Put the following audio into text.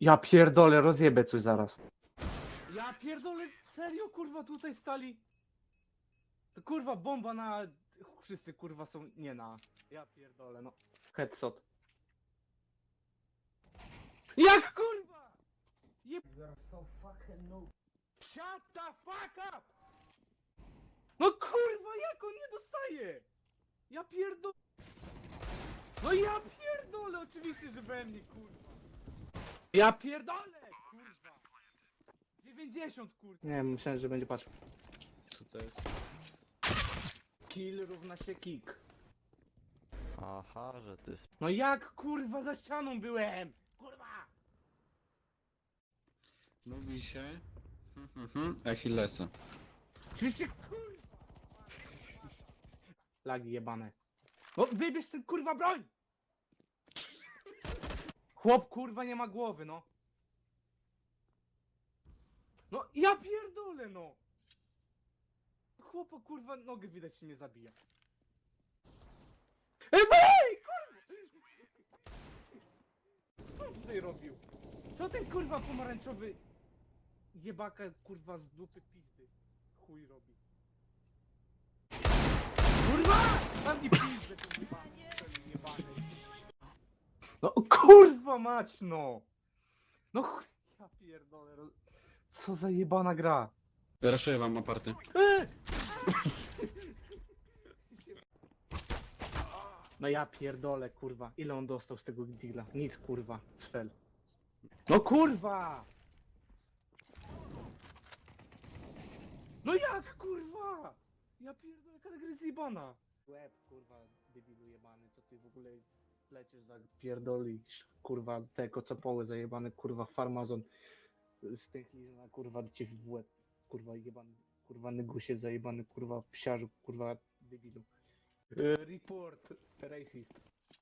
Ja pierdolę, rozjebę coś zaraz. Ja pierdolę, serio kurwa tutaj stali? To kurwa bomba na... Wszyscy kurwa są... nie na... Ja pierdolę, no. Headshot. Jak kurwa? Jeb... Shut the fuck up! No kurwa, jak on nie dostaje? Ja pierdolę... No ja pierdolę, oczywiście, że we mnie, kurwa. Ja pierdolę, kurwa. 90, kurwa. Nie, myślałem, że będzie patrzył. Co to jest? Kill równa się kick. Aha, że ty jest. No jak, kurwa, za ścianą byłem? Kurwa! Lubi się. Achillesa. Oczywiście, kurwa! Lagi jebane. No wybierz ten kurwa broń! Chłop kurwa nie ma głowy, no. No ja pierdolę, no. Chłopa kurwa nogę widać się nie zabija. Ej, kurwa! Co on tutaj robił? Co ten kurwa pomarańczowy jebaka kurwa z dupy pizdy chuj robi? Kurwa! Tam nie pizdę ten jebany. No kurwa mać no! No ch... ja pierdolę. roz- Co za jebana gra? Raszuję wam aparty. E! No ja pierdolę, kurwa. Ile on dostał z tego deala? Nic, kurwa. Cfel. No kurwa! No jak, kurwa? Ja pierdolę, jaka gra jest jebana. Łeb, kurwa, debilu jebany, co ty w ogóle lecisz za pierdolisz, kurwa, te kocopoły zajebane, kurwa, farmazon z tych na kurwa, cię w łeb, kurwa, jebany, kurwa, nygusie zajebany, kurwa, psiarzu, kurwa, debilu. Report racist.